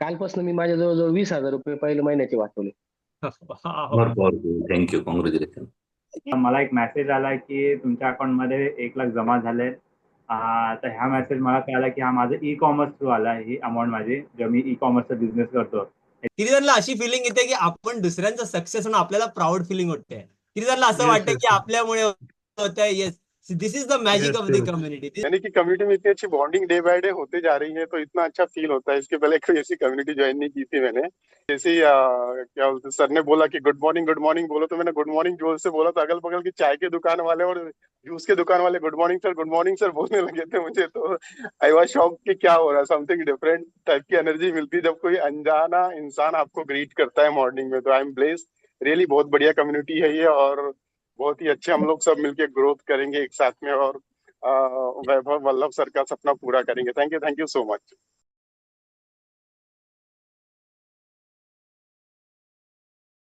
कालपासून मी माझ्या जवळजवळ वीस हजार रुपये पहिल्या महिन्याचे वाचवले. थँक्यू कॉंग्रॅच्युलेशन मला एक मेसेज आला की तुमच्या अकाउंटमध्ये एक लाख जमा झाले तर ह्या मेसेज मला कळाला की हा माझं ई कॉमर्स थ्रू आला ही अमाऊंट माझी जेव्हा मी ई कॉमर्सचा बिझनेस करतो. किती जणांना अशी फिलिंग येते की आपण दुसऱ्यांचा सक्सेस म्हणून आपल्याला प्राऊड फिलिंग होते. किती जणांना असं वाटतं की. आपल्यामुळे होत आहे yes this is the magic of the community यानी कि कम्युनिटी में इतनी अच्छी बॉन्डिंग डे बाय डे होते जा रही है तो इतना अच्छा फील होता है। इसके पहले कोई ऐसी कम्युनिटी ज्वाइन नहीं की थी मैंने। जैसे ही, क्या बोलते सर ने बोला कि गुड मॉर्निंग गुड मॉर्निंग बोलो तो मैंने गुड मॉर्निंग ज़ोर से बोला तो अगल बगल की चाय के दुकान वाले और जूस के दुकान वाले good morning sir good morning sir बोलने लगे थे मुझे। तो आई वॉज़ शॉक कि क्या हो रहा है। समथिंग डिफरेंट टाइप की एनर्जी मिलती है। जब कोई अनजाना इंसान आपको ग्रीट करता है मॉर्निंग में तो आई एम ब्लेस रियली बहुत बढ़िया कम्युनिटी है ये और बहुत ही अच्छे हम लोग सब मिलके ग्रोथ करेंगे एक साथ में और वैभव वल्लभ सर का सपना पूरा करेंगे। Thank you thank you so much